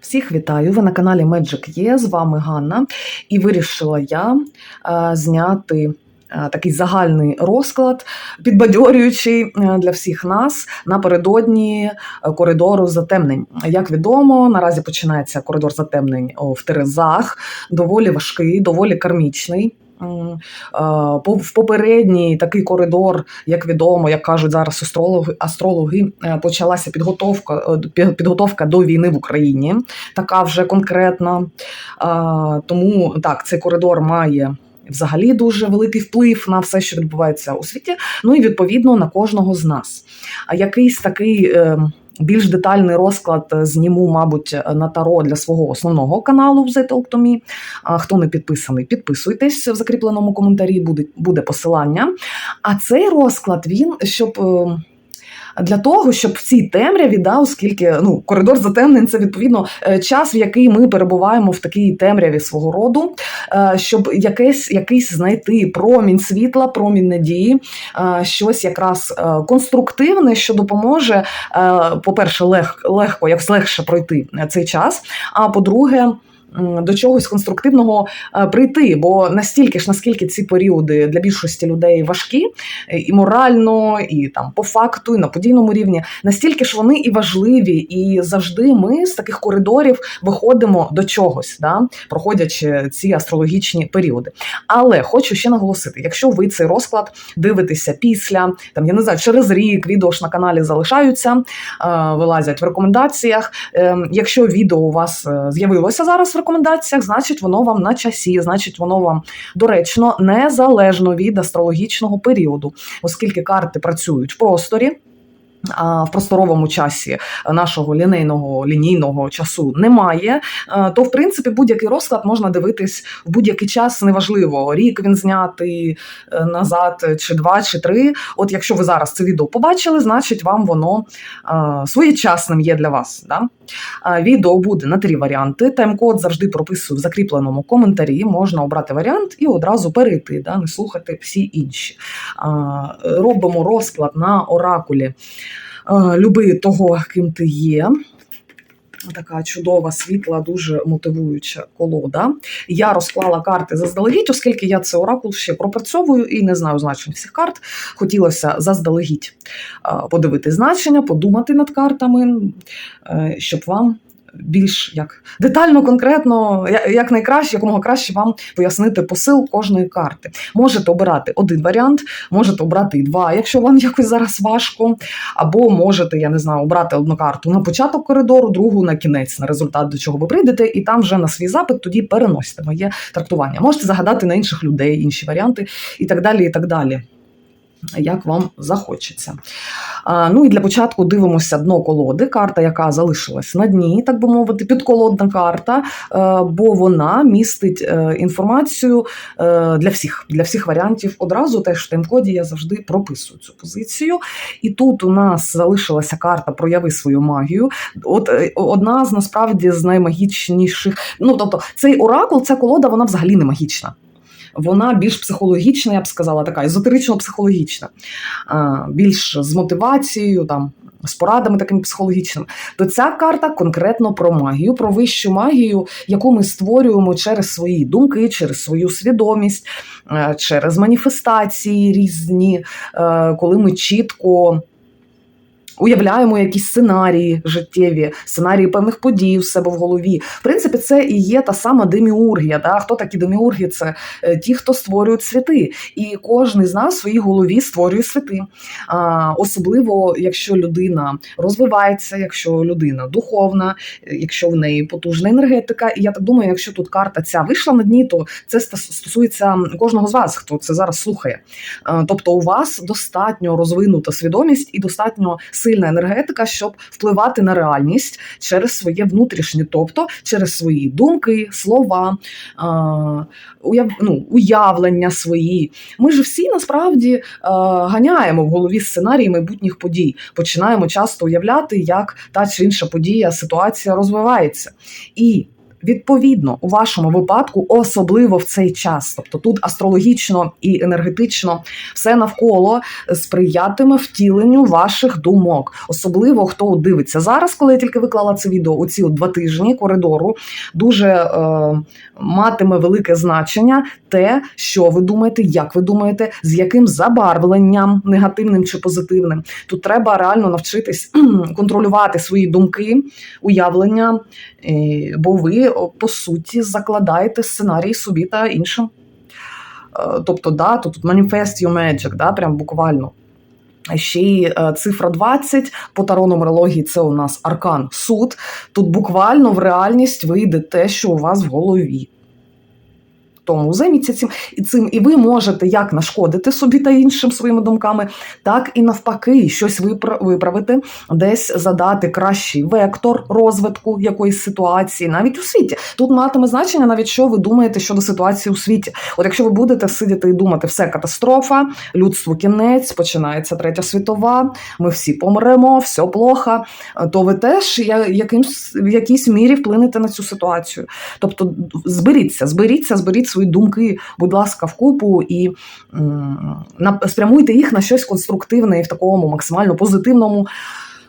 Всіх вітаю! Ви на каналі Magic є. З вами Ганна. І вирішила я е, зняти е, такий загальний розклад, підбадьорюючий е, для всіх нас напередодні е, коридору затемнень. Як відомо, наразі починається коридор затемнень в Терезах, доволі важкий, доволі кармічний. Е, В попередній такий коридор, як відомо, як кажуть зараз астрологи, астрологи е, почалася підготовка, е, підготовка до війни в Україні, така вже конкретна. Тому так, цей коридор має. Взагалі дуже великий вплив на все, що відбувається у світі, ну і відповідно на кожного з нас. А якийсь такий е, більш детальний розклад е, зніму, мабуть, на таро для свого основного каналу в. А хто не підписаний, підписуйтесь в закріпленому коментарі, буде, буде посилання. А цей розклад він щоб. Для того, щоб в цій темряві, да, оскільки ну, коридор затемнень це відповідно е, час, в який ми перебуваємо в такій темряві свого роду, е, щоб якесь, якийсь знайти промінь світла, промінь надії, е, щось якраз конструктивне, що допоможе, по-перше, лег, легко, як легше пройти цей час. А по-друге, до чогось конструктивного е, прийти, бо настільки ж, наскільки ці періоди для більшості людей важкі, е, і морально, і там по факту, і на подійному рівні, настільки ж вони і важливі, і завжди ми з таких коридорів виходимо до чогось, да, проходячи ці астрологічні періоди. Але хочу ще наголосити: якщо ви цей розклад дивитеся після, там я не знаю, через рік відео ж на каналі залишаються, е, вилазять в рекомендаціях. Е, Якщо відео у вас з'явилося зараз в значить воно вам на часі, значить воно вам доречно, незалежно від астрологічного періоду, оскільки карти працюють в просторі. В просторовому часі нашого лінейного лінійного часу немає, е, то в принципі будь-який розклад можна дивитись в будь-який час, неважливо, рік він знятий е, назад, чи два, чи три. От якщо ви зараз це відео побачили, значить вам воно е, своєчасним є для вас. Да? Відео буде на три варіанти. Тайм-код завжди прописую в закріпленому коментарі. Можна обрати варіант і одразу перейти, да? не слухати всі інші. Робимо розклад на оракулі. Люби того, ким ти є. Така чудова, світла, дуже мотивуюча колода. Я розклала карти заздалегідь, оскільки я це оракул ще пропрацьовую і не знаю значень всіх карт. Хотілося заздалегідь подивити значення, подумати над картами, е, щоб вам більш як детально, конкретно, як найкраще, якомога краще вам пояснити посил кожної карти. Можете обирати один варіант, можете обрати і два, якщо вам якось зараз важко. Або можете, я не знаю, обрати одну карту на початок коридору, другу на кінець, на результат до чого ви прийдете, і там вже на свій запит тоді переносите моє трактування. Можете загадати на інших людей інші варіанти і так далі. і так далі. Як вам захочеться. Ну і для початку дивимося дно колоди, карта, яка залишилась на дні, так би мовити, підколодна карта, е, бо вона містить е, інформацію е, для всіх, для всіх варіантів одразу. Теж в тайм-коді я завжди прописую цю позицію. І тут у нас залишилася карта Прояви свою магію. От одна з насправді з наймагічніших. Ну тобто, цей оракул, ця колода, вона взагалі не магічна. Вона більш психологічна, я б сказала, така езотерично-психологічна, більш з мотивацією, там, з порадами такими психологічними. То ця карта конкретно про магію, про вищу магію, яку ми створюємо через свої думки, через свою свідомість, е, через маніфестації різні, е, коли ми чітко. Уявляємо якісь сценарії життєві, сценарії певних подій в себе в голові. В принципі, це і є та сама деміургія. Да? Хто такі деміурги? Це е, ті, хто створюють світи. І кожен з нас в своїй голові створює світи. А, особливо, якщо людина розвивається, якщо людина духовна, е, якщо в неї потужна енергетика. І я так думаю, якщо тут карта ця вийшла на дні, то це стосується кожного з вас, хто це зараз слухає. Е, Тобто, у вас достатньо розвинута свідомість і достатньо сильна енергетика, щоб впливати на реальність через своє внутрішнє, тобто через свої думки, слова, уяв, ну, уявлення свої. Ми ж всі насправді е, ганяємо в голові сценарії майбутніх подій. Починаємо часто уявляти, як та чи інша подія, ситуація розвивається. І відповідно у вашому випадку, особливо в цей час. Тобто тут астрологічно і енергетично все навколо сприятиме втіленню ваших думок. Особливо хто дивиться зараз, коли я тільки виклала це відео у ці два тижні коридору, дуже е, матиме велике значення те, що ви думаєте, як ви думаєте, з яким забарвленням, негативним чи позитивним. Тут треба реально навчитись контролювати свої думки, уявлення, бо ви по суті закладаєте сценарій собі та іншим. Е, Тобто, да, тут manifest your magic, да, прям буквально. Ще й е, цифра 20 по таро нумерології це у нас аркан суд. Тут буквально в реальність вийде те, що у вас в голові. Тому займіться цим і цим, і ви можете як нашкодити собі та іншим своїми думками, так і навпаки, щось випра- виправити, десь задати кращий вектор розвитку якоїсь ситуації, навіть у світі. Тут матиме значення, навіть що ви думаєте щодо ситуації у світі. От якщо ви будете сидіти і думати, все катастрофа, людству кінець, починається третя світова, ми всі помремо, все плохо, то ви теж якимсь в якійсь мірі вплинете на цю ситуацію. Тобто зберіться, зберіться, зберіть свої думки, будь ласка, вкупу і м, спрямуйте їх на щось конструктивне і в такому максимально позитивному.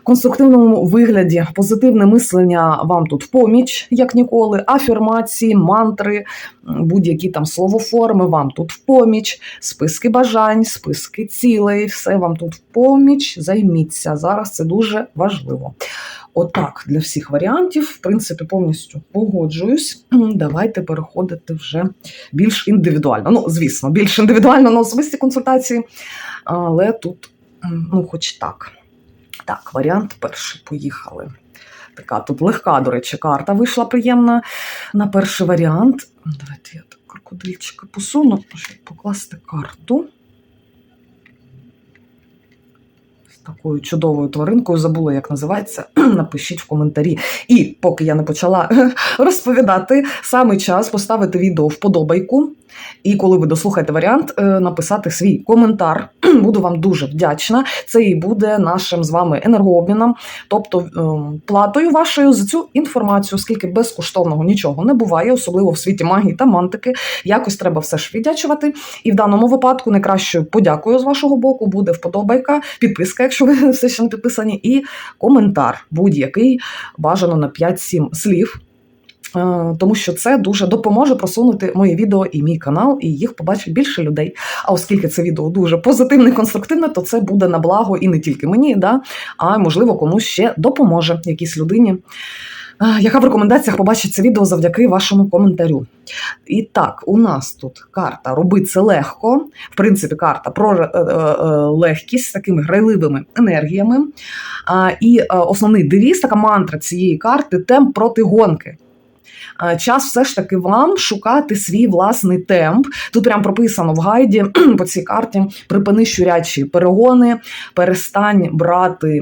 Конструктивному вигляді позитивне мислення вам тут в поміч, як ніколи. Афірмації, мантри, будь-які там словоформи вам тут в поміч, списки бажань, списки цілей, все вам тут в поміч. Займіться зараз. Це дуже важливо. Отак для всіх варіантів, в принципі, повністю погоджуюсь. Давайте переходити вже більш індивідуально. Ну, звісно, більш індивідуально на особисті консультації, але тут, ну, хоч так. Так, варіант перший. Поїхали. Така тут легка, до речі, карта вийшла приємна на перший варіант. Давайте я так крокодильчика посуну, щоб покласти карту. З такою чудовою тваринкою забула, як називається. Напишіть в коментарі. І поки я не почала розповідати, саме час поставити відео вподобайку. І коли ви дослухаєте варіант, е, написати свій коментар. Буду вам дуже вдячна. Це і буде нашим з вами енергообміном, тобто ем, платою вашою за цю інформацію, оскільки безкоштовного нічого не буває, особливо в світі магії та мантики. Якось треба все ж віддячувати. І в даному випадку найкращою подякою з вашого боку буде вподобайка, підписка, якщо ви все ще не підписані, і коментар будь-який бажано на 5-7 слів. Е, Тому що це дуже допоможе просунути моє відео і мій канал, і їх побачить більше людей. А оскільки це відео дуже позитивне, конструктивне, то це буде на благо і не тільки мені, да, а можливо комусь ще допоможе якійсь людині, е, яка в рекомендаціях побачить це відео завдяки вашому коментарю. І так, у нас тут карта Роби це легко. В принципі, карта про е, легкість з такими грайливими енергіями. І основний девіз, така мантра цієї карти темп проти гонки. Е, Час все ж таки вам шукати свій власний темп. Тут прям прописано в гайді по цій карті: припини щурячі перегони, перестань брати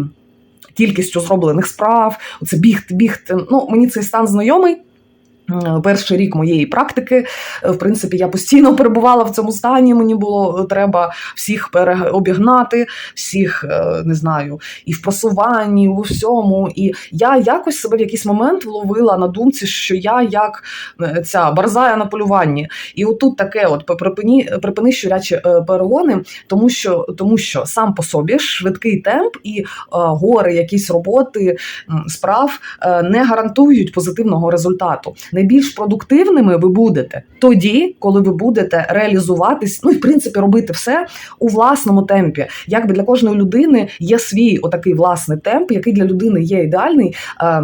кількістю зроблених справ. Оце бігти, бігти. Ну, мені цей стан знайомий. Е, Перший рік моєї практики, е, в принципі, я постійно перебувала в цьому стані. Мені було е, треба всіх переобігнати, всіх не знаю, і в просуванні, у всьому. І я якось себе в якийсь момент вловила на думці, що я як ця барзая на полюванні. І отут таке: от припини, припини щурячі перегони, тому що тому що сам по собі швидкий темп і гори, якісь роботи, справ не гарантують позитивного результату. Найбільш продуктивними ви будете тоді, коли ви будете реалізуватись, ну і в принципі робити все у власному темпі. Якби для кожної людини є свій отакий власний темп, який для людини є ідеальний, е, е,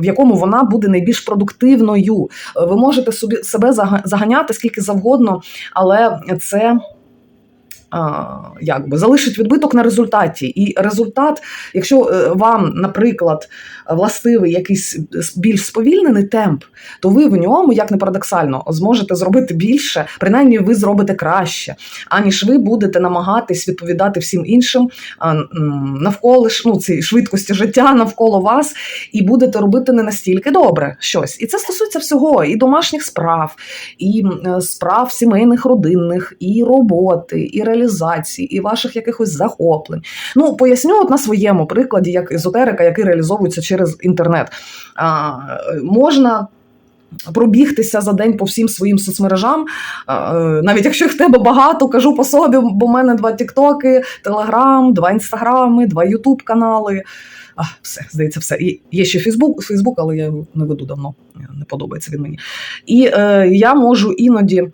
в якому вона буде найбільш продуктивною. Ви можете собі себе заганяти скільки завгодно, але це. Якби залишить відбиток на результаті, і результат, якщо е, вам, наприклад, властивий якийсь більш сповільнений темп, то ви в ньому, як не парадоксально, зможете зробити більше, принаймні ви зробите краще, аніж ви будете намагатись відповідати всім іншим навколо ну, цій швидкості життя навколо вас, і будете робити не настільки добре щось. І це стосується всього: і домашніх справ, і е, справ сімейних, родинних, і роботи, і реалізації, і ваших якихось захоплень. Ну, поясню от на своєму прикладі, як езотерика, який реалізовується через інтернет. А, можна пробігтися за день по всім своїм соцмережам. Е, Навіть якщо їх в тебе багато, кажу по собі, бо в мене два Тіктоки, Телеграм, два інстаграми, два Ютуб канали. Все, здається, все. І є ще Фейсбук, Фейсбук, але я його не веду давно. Не подобається він мені. І е, я можу іноді. Е,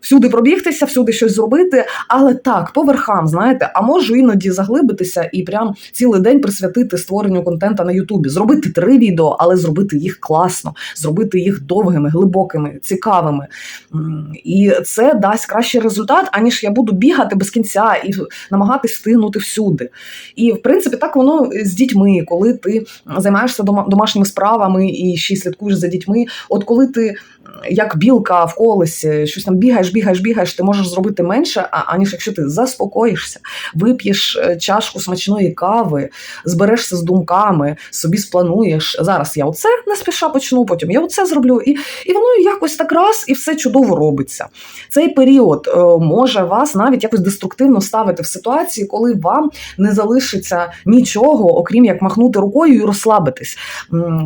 Всюди пробігтися, всюди щось зробити, але так, по верхам, знаєте, а можу іноді заглибитися і прям цілий день присвятити створенню контента на Ютубі, зробити три відео, але зробити їх класно, зробити їх довгими, глибокими, цікавими. І це дасть кращий результат, аніж я буду бігати без кінця і намагатись встигнути всюди. І в принципі, так воно з дітьми, коли ти займаєшся домашніми справами і ще слідкуєш за дітьми. От коли ти як білка в колесі, щось там бігаєш, бігаєш, бігаєш, ти можеш зробити менше, аніж якщо ти заспокоїшся, вип'єш е, чашку смачної кави, зберешся з думками, собі сплануєш. Зараз я оце не спіша почну, потім я оце зроблю, і, і воно якось так раз і все чудово робиться. Цей період е, може вас навіть якось деструктивно ставити в ситуації, коли вам не залишиться нічого, окрім як махнути рукою і розслабитись.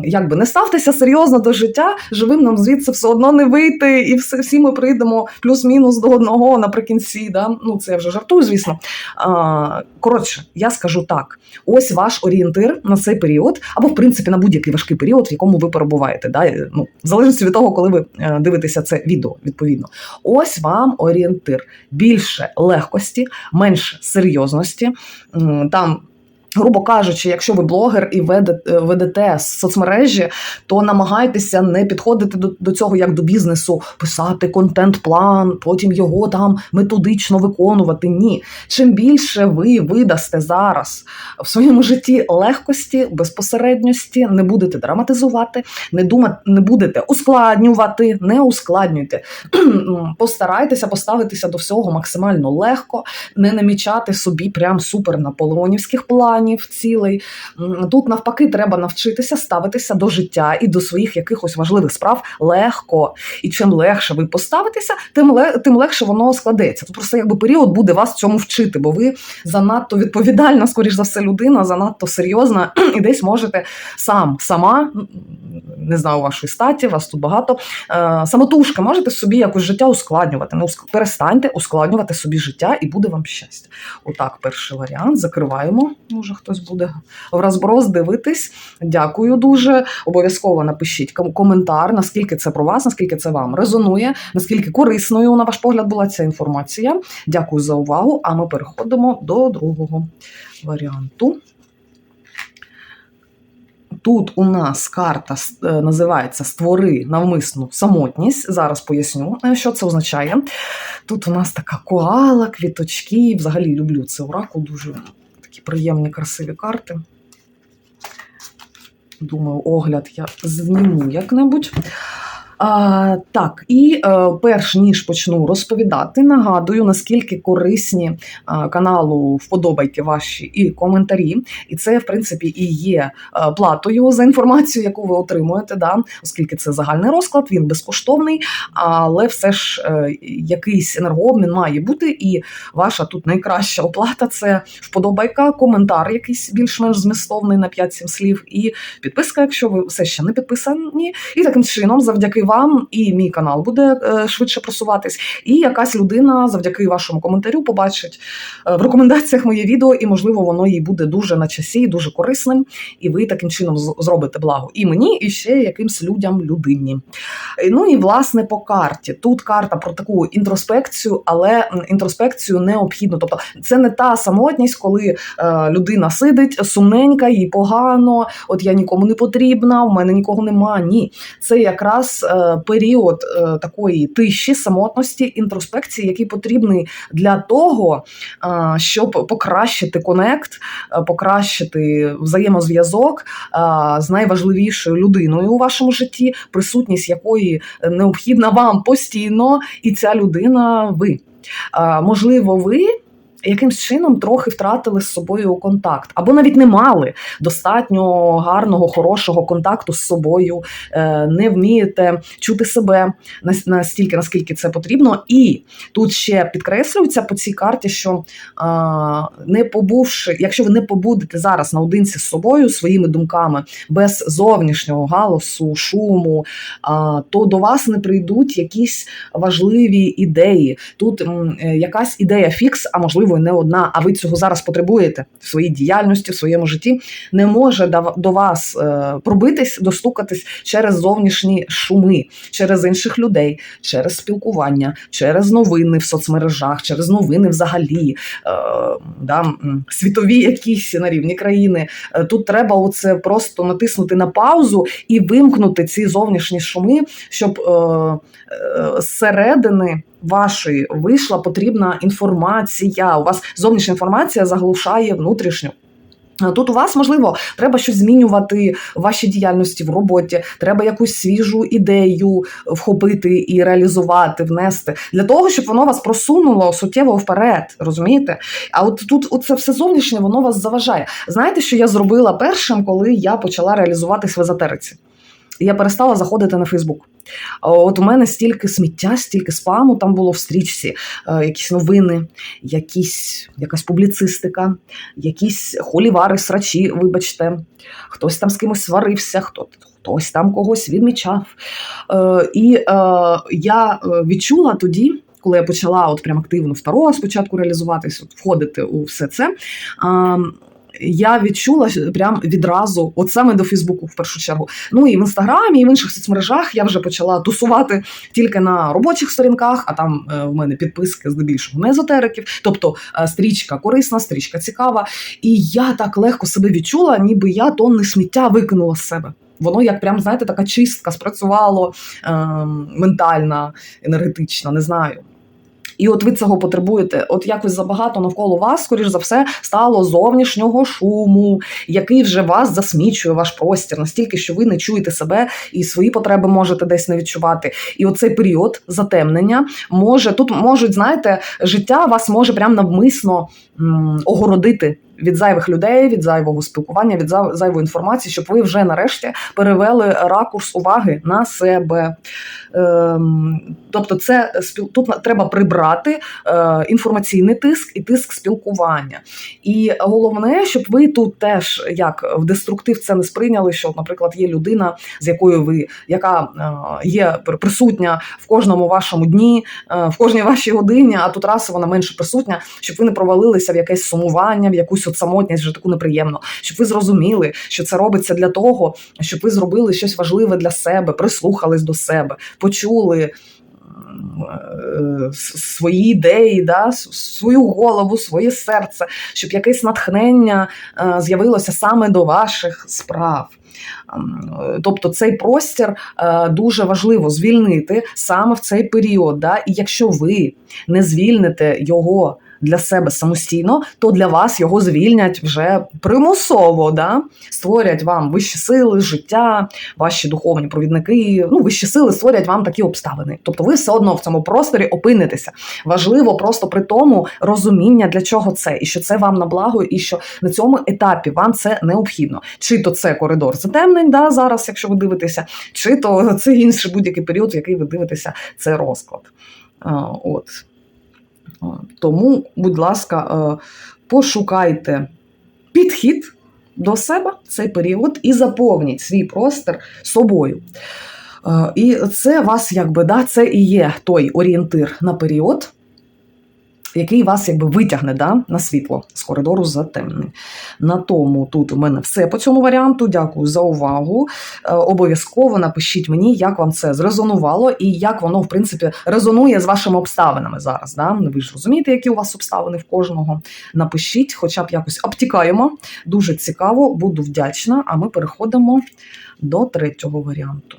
Якби не ставтеся серйозно до життя, живим нам звідси все одно не вийти, і все, всі ми прийдемо плюс-мінус до одного наприкінці. Да? Ну, це я вже жартую, звісно. А, коротше, я скажу так: ось ваш орієнтир на цей період, або в принципі на будь-який важкий період, в якому ви перебуваєте. Да? Ну, в залежності від того, коли ви е, дивитеся це відео, відповідно. Ось вам орієнтир. Більше легкості, менше серйозності. Там Грубо кажучи, якщо ви блогер і ведете, ведете соцмережі, то намагайтеся не підходити до, до цього як до бізнесу, писати контент-план, потім його там методично виконувати. Ні. Чим більше ви видасте зараз в своєму житті легкості, безпосередньості, не будете драматизувати, не думати, не будете ускладнювати, не ускладнюйте. Постарайтеся поставитися до всього максимально легко, не намічати собі прям супер наполеонівських планів, цілей. М, Тут навпаки треба навчитися ставитися до життя і до своїх якихось важливих справ легко. І чим легше ви поставитеся, тим тим легше воно складеться. Тут просто якби період буде вас цьому вчити, бо ви занадто відповідальна, скоріш за все, людина, занадто серйозна, і десь можете сам, сама, не знаю вашої статі, вас тут багато. Е, самотужки можете собі якось життя ускладнювати. Уск... Перестаньте ускладнювати собі життя, і буде вам щастя. Отак, перший варіант. Закриваємо. Може, хтось буде в розброс дивитись. Дякую дуже. Обов'язково напишіть коментар, наскільки це про вас, наскільки це вам резонує, наскільки корисною, на ваш погляд, була ця інформація. Дякую за увагу. А ми переходимо до другого варіанту. Тут у нас карта е, називається Створи навмисну самотність. Зараз поясню, е, що це означає. Тут у нас така коала, квіточки. Взагалі люблю це оракул, дуже такі приємні, красиві карти. Думаю, огляд я зніму як-небудь. А, так, і е, перш ніж почну розповідати, нагадую, наскільки корисні е, каналу вподобайки ваші і коментарі. І це, в принципі, і є е, платою за інформацію, яку ви отримуєте, да? оскільки це загальний розклад, він безкоштовний, але все ж е, якийсь енергообмін має бути. І ваша тут найкраща оплата це вподобайка, коментар, якийсь більш-менш змістовний на 5-7 слів, і підписка, якщо ви все ще не підписані. І таким чином, завдяки вам, і мій канал буде е, швидше просуватись, і якась людина завдяки вашому коментарю побачить е, в рекомендаціях моє відео, і можливо воно їй буде дуже на часі, дуже корисним. І ви таким чином зробите благо і мені, і ще якимсь людям людині. Е, Ну і власне по карті. Тут карта про таку інтроспекцію, але інтроспекцію необхідно. Тобто, це не та самотність, коли людина сидить сумненька, їй погано, от я нікому не потрібна, у мене нікого нема. Ні, це якраз період е, такої тиші, самотності, інтроспекції, який потрібний для того, е, щоб покращити конект, е, покращити взаємозв'язок е, з найважливішою людиною у вашому житті, присутність якої необхідна вам постійно, і ця людина ви. Е, Можливо, ви якимсь чином трохи втратили з собою контакт, або навіть не мали достатньо гарного, хорошого контакту з собою, е, не вмієте чути себе настільки, наскільки це потрібно. І тут ще підкреслюється по цій карті, що не побувши, якщо ви не побудете зараз наодинці з собою, своїми думками, без зовнішнього галасу, шуму, то до вас не прийдуть якісь важливі ідеї. Тут е, якась ідея фікс, а можливо, і не одна. А ви цього зараз потребуєте в своїй діяльності, в своєму житті. Не може до, вас е, пробитись, достукатись через зовнішні шуми, через інших людей, через спілкування, через новини в соцмережах, через новини взагалі, е, да, світові якісь на рівні країни. Е, Тут треба оце просто натиснути на паузу і вимкнути ці зовнішні шуми, щоб зсередини вашої вийшла потрібна інформація. У вас зовнішня інформація заглушає внутрішню. Тут у вас можливо треба щось змінювати в вашій діяльності в роботі. Треба якусь свіжу ідею вхопити і реалізувати, внести для того, щоб воно вас просунуло суттєво вперед. Розумієте? А от тут це все зовнішнє, воно вас заважає. Знаєте, що я зробила першим, коли я почала реалізуватись в езотериці? Я перестала заходити на Фейсбук. От у мене стільки сміття, стільки спаму там було в стрічці, е, якісь новини, якісь, якась публіцистика, якісь холівари, срачі, вибачте, хтось там з кимось сварився, хто, хтось там когось відмічав. Е, і е, я відчула тоді. Коли я почала от прям активно второго спочатку реалізуватись, от входити у все це, я відчула прям відразу, от саме до Фейсбуку, в першу чергу. Ну і в інстаграмі, і в інших соцмережах я вже почала тусувати тільки на робочих сторінках, а там е, в мене підписки здебільшого на езотериків. Тобто е, стрічка корисна, стрічка цікава. І я так легко себе відчула, ніби я тонни сміття викинула з себе. Воно як прям, знаєте, така чистка спрацювало е, ментальна, енергетична, не знаю. І от ви цього потребуєте. От якось забагато навколо вас, скоріш за все, стало зовнішнього шуму, який вже вас засмічує, ваш простір, настільки, що ви не чуєте себе і свої потреби можете десь не відчувати. І оцей період затемнення може тут можуть, знаєте, життя вас може прям навмисно м, огородити. Від зайвих людей, від зайвого спілкування, від зайвої інформації, щоб ви вже нарешті перевели ракурс уваги на себе. Ем, тобто, це тут треба прибрати е, інформаційний тиск і тиск спілкування. І головне, щоб ви тут теж як в деструктив це не сприйняли, що, наприклад, є людина, з якою ви, яка е, є пр- присутня в кожному вашому дні, е, в кожній вашій годині, а тут раз вона менше присутня, щоб ви не провалилися в якесь сумування, в якусь от самотність, вже таку неприємну, щоб ви зрозуміли, що це робиться для того, щоб ви зробили щось важливе для себе, прислухались до себе, почули. е, Свої ідеї, да, свою голову, своє серце, щоб якесь натхнення е, з'явилося саме до ваших справ. Ем, Тобто цей простір е, дуже важливо звільнити саме в цей період. Да? І якщо ви не звільните його для себе самостійно, то для вас його звільнять вже примусово, да? створять вам вищі сили, життя, ваші духовні провідники. Ну, вищі сили створять вам такі обставини. Тобто, ви все одно в цьому просторі опинитеся. Важливо просто при тому розуміння, для чого це, і що це вам на благо, і що на цьому етапі вам це необхідно. Чи то це коридор затемнень, да, зараз, якщо ви дивитеся, чи то це інший будь-який період, в який ви дивитеся, це розклад. От. Тому, будь ласка, е, пошукайте підхід до себе цей період і заповніть свій простір собою. Е, І це вас, якби, да, це і є той орієнтир на період, який вас якби витягне да, на світло з коридору затемнень. На тому тут у мене все по цьому варіанту. Дякую за увагу. Е, Обов'язково напишіть мені, як вам це зрезонувало і як воно, в принципі, резонує з вашими обставинами зараз. Да? Ви ж розумієте, які у вас обставини в кожного. Напишіть, хоча б якось обтікаємо. Дуже цікаво, буду вдячна. А ми переходимо до третього варіанту.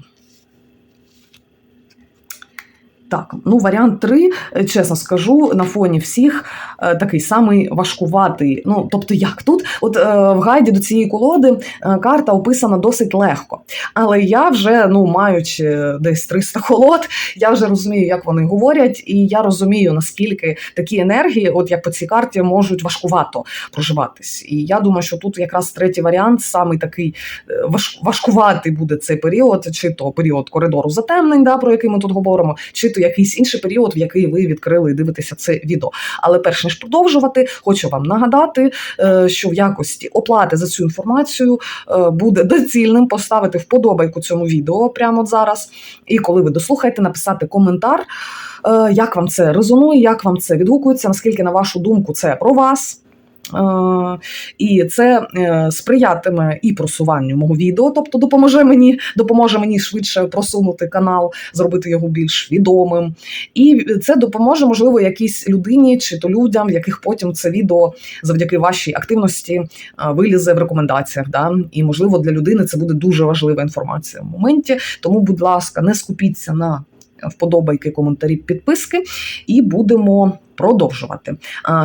Так, ну варіант 3, чесно скажу, на фоні всіх е, такий самий важкуватий. Ну, тобто, як тут, от е, в гайді до цієї колоди е, карта описана досить легко. Але я вже, ну, маючи десь 300 колод, я вже розумію, як вони говорять, і я розумію, наскільки такі енергії, от як по цій карті, можуть важкувато проживатись. І я думаю, що тут якраз третій варіант, самий такий е, важкуватий буде цей період, чи то період коридору затемнень, да, про який ми тут говоримо, чи то якийсь інший період, в який ви відкрили і дивитеся це відео. Але перш ніж продовжувати, хочу вам нагадати, е, що в якості оплати за цю інформацію е, буде доцільним поставити вподобайку цьому відео прямо от зараз. І коли ви дослухаєте, написати коментар, е, як вам це резонує, як вам це відгукується, наскільки, на вашу думку, це про вас. Е, І це е, сприятиме і просуванню мого відео, тобто допоможе мені, допоможе мені швидше просунути канал, зробити його більш відомим. І це допоможе, можливо, якійсь людині чи то людям, яких потім це відео завдяки вашій активності е, вилізе в рекомендаціях. Да? І, можливо, для людини це буде дуже важлива інформація в моменті. Тому, будь ласка, не скупіться на вподобайки, коментарі, підписки, і будемо. Продовжувати.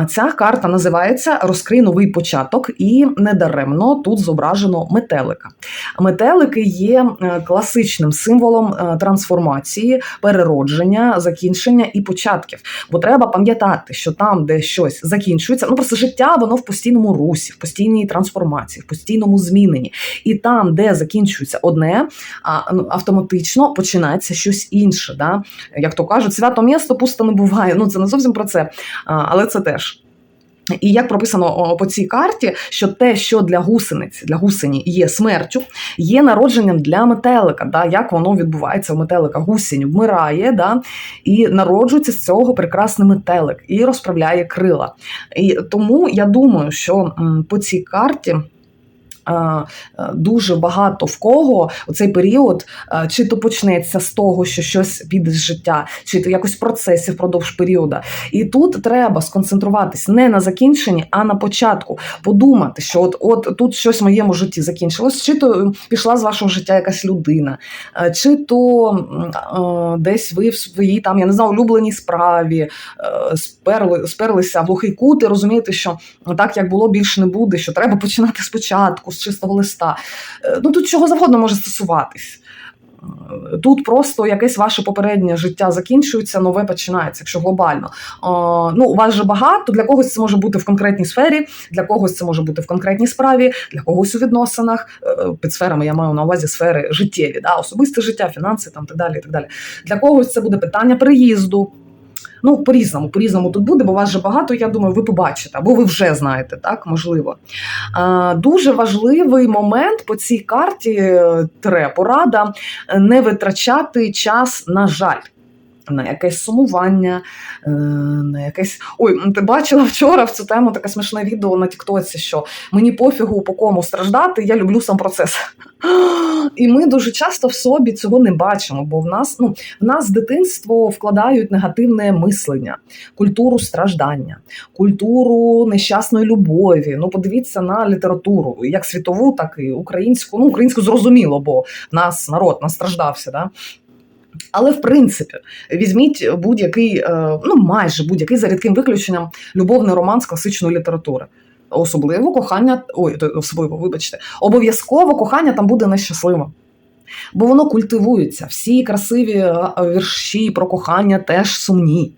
Ця карта називається Розкрий новий початок, і недаремно тут зображено метелика. Метелики є е, класичним символом е, трансформації, переродження, закінчення і початків. Бо треба пам'ятати, що там, де щось закінчується, ну просто життя, воно в постійному русі, в постійній трансформації, в постійному зміненні. І там, де закінчується одне, ну, автоматично починається щось інше. Да? Як то кажуть, свято місто пусто не буває. Ну це не зовсім про це, але це теж. І як прописано по цій карті, що те, що для гусениць, для гусені є смертю, є народженням для метелика. Да, Як воно відбувається у метелика? Гусінь вмирає, да, і народжується з цього прекрасний метелик і розправляє крила. І тому я думаю, що по цій карті. Е, е, Дуже багато в кого у цей період е, чи то почнеться з того, що щось піде з життя, чи то якось процесі впродовж періоду. І тут треба сконцентруватись не на закінченні, а на початку. Подумати, що от от тут щось в моєму житті закінчилось, чи то пішла з вашого життя якась людина, чи то десь ви в своїй там, я не знаю, улюбленій справі сперли, сперлися в глухий кут і розумієте, що так як було, більше не буде, що треба починати спочатку, з чистого листа. Е, Ну тут чого завгодно може стосуватись. Е, Тут просто якесь ваше попереднє життя закінчується, нове починається, якщо глобально. Е, ну, у вас же багато, для когось це може бути в конкретній сфері, для когось це може бути в конкретній справі, для когось у відносинах. Під сферами я маю на увазі сфери життєві, да, особисте життя, фінанси там так далі. Так далі. Для когось це буде питання приїзду. Ну, по-різному, по-різному тут буде, бо вас же багато, я думаю, ви побачите, або ви вже знаєте, так, можливо. А, Дуже важливий момент по цій карті е, тре порада е, не витрачати час, на жаль. На якесь сумування, е, на якесь. Ой, ти бачила вчора в цю тему таке смішне відео на Тіктоці, що мені пофігу по кому страждати, я люблю сам процес. І ми дуже часто в собі цього не бачимо, бо в нас ну, в нас з дитинства вкладають негативне мислення, культуру страждання, культуру нещасної любові. Ну, подивіться на літературу, як світову, так і українську. Ну, українську зрозуміло, бо в нас народ настраждався. Да? Але в принципі, візьміть будь-який, е, ну майже будь-який за рідким виключенням любовний роман з класичної літератури. Особливо кохання, ой, особливо, вибачте, обов'язково кохання там буде нещасливим. Бо воно культивується. Всі красиві е, вірші про кохання теж сумні.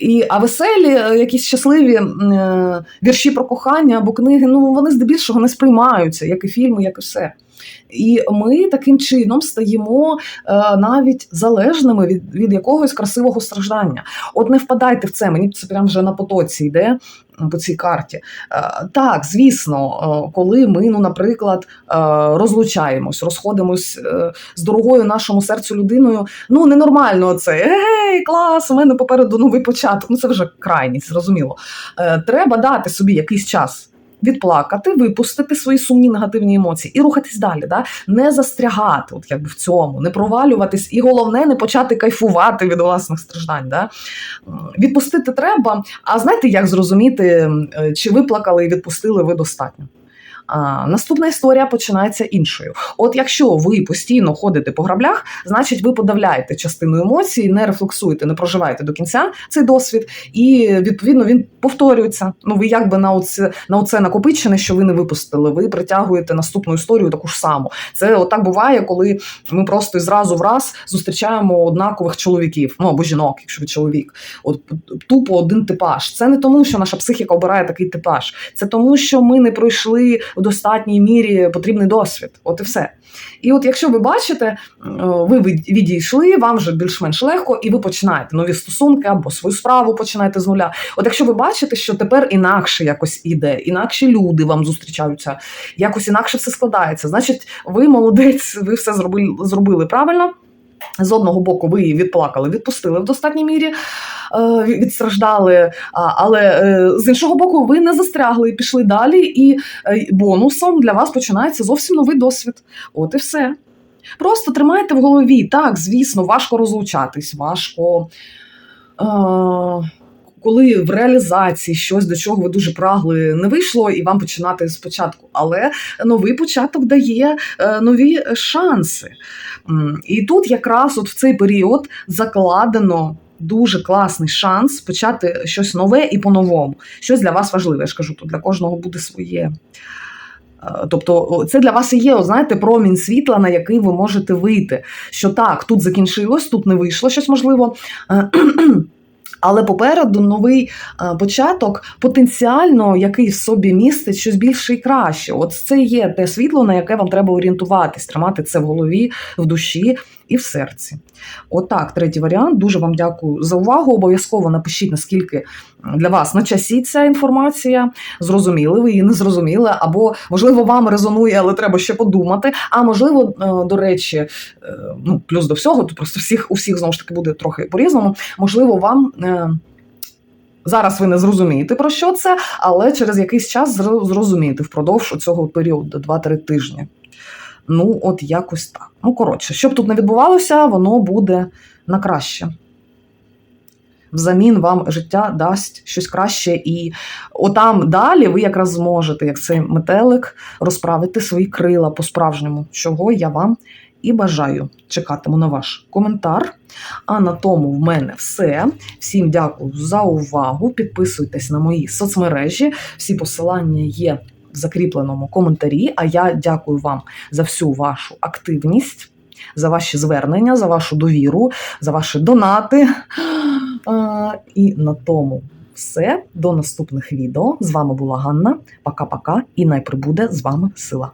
І, а веселі, е, якісь щасливі е, вірші про кохання або книги, ну вони здебільшого не сприймаються, як і фільми, як і все. І ми таким чином стаємо е, навіть залежними від, від якогось красивого страждання. От не впадайте в це, мені це прям вже на потоці йде по цій карті. Е, так, звісно, е, коли ми, ну, наприклад, розлучаємось, розходимось з дорогою нашому серцю людиною, ну ненормально це. Гей, клас, у мене попереду новий початок. Ну це вже крайність, зрозуміло. Треба дати собі якийсь час. Відплакати, випустити свої сумні негативні емоції і рухатись далі, да? не застрягати, от якби в цьому, не провалюватись, і головне, не почати кайфувати від власних страждань. Да? Відпустити треба. А знаєте, як зрозуміти, е, чи виплакали і відпустили ви достатньо? Наступна історія починається іншою. От якщо ви постійно ходите по граблях, значить ви подавляєте частину емоцій, не рефлексуєте, не проживаєте до кінця цей досвід, і відповідно він повторюється. Ну ви якби на оце на оце накопичене, що ви не випустили. Ви притягуєте наступну історію таку ж саму. Це отак буває, коли ми просто зразу в раз зустрічаємо однакових чоловіків, ну або жінок, якщо ви чоловік. От тупо один типаж. Це не тому, що наша психіка обирає такий типаж. Це тому, що ми не пройшли в достатній мірі потрібний досвід. От і все. І от якщо ви бачите, е, ви відійшли, вам вже більш-менш легко, і ви починаєте нові стосунки або свою справу починаєте з нуля. От якщо ви бачите, що тепер інакше якось іде, інакші люди вам зустрічаються, якось інакше все складається, значить, ви молодець, ви все зробили, зробили правильно. З одного боку, ви її відплакали, відпустили в достатній мірі, е, відстраждали, але е, з іншого боку, ви не застрягли і пішли далі, і е, бонусом для вас починається зовсім новий досвід. От і все. Просто тримайте в голові. Так, звісно, важко розлучатись, важко. Е, коли в реалізації щось, до чого ви дуже прагли, не вийшло, і вам починати спочатку. Але новий початок дає е, нові шанси. І тут якраз от в цей період закладено дуже класний шанс почати щось нове і по-новому. Щось для вас важливе. Я ж кажу, тут для кожного буде своє. Е, Тобто, це для вас і є, знаєте, промінь світла, на який ви можете вийти. Що так, тут закінчилось, тут не вийшло щось можливо. Але попереду новий е, початок потенціально, який в собі містить щось більше і краще. От це є те світло, на яке вам треба орієнтуватись, тримати це в голові, в душі і в серці. Отак, третій варіант. Дуже вам дякую за увагу. Обов'язково напишіть, наскільки для вас на часі ця інформація. Зрозуміли ви її, не зрозуміли, або можливо вам резонує, але треба ще подумати. А можливо, е, до речі, е, ну плюс до всього, то просто всіх у всіх знову ж таки буде трохи по-різному. Можливо, вам. е, Зараз ви не зрозумієте про що це, але через якийсь час зро- зрозумієте впродовж цього періоду 2-3 тижні. Ну, от якось так. Ну, коротше, що б тут не відбувалося, воно буде на краще. Взамін вам життя дасть щось краще, і отам далі ви якраз зможете, як цей метелик, розправити свої крила по-справжньому, чого я вам і бажаю. Чекатиму на ваш коментар. А на тому в мене все. Всім дякую за увагу. Підписуйтесь на мої соцмережі. Всі посилання є закріпленому коментарі. А я дякую вам за всю вашу активність, за ваші звернення, за вашу довіру, за ваші донати. І на тому все. До наступних відео. З вами була Ганна. Пока-пока. І найприбуде з вами сила.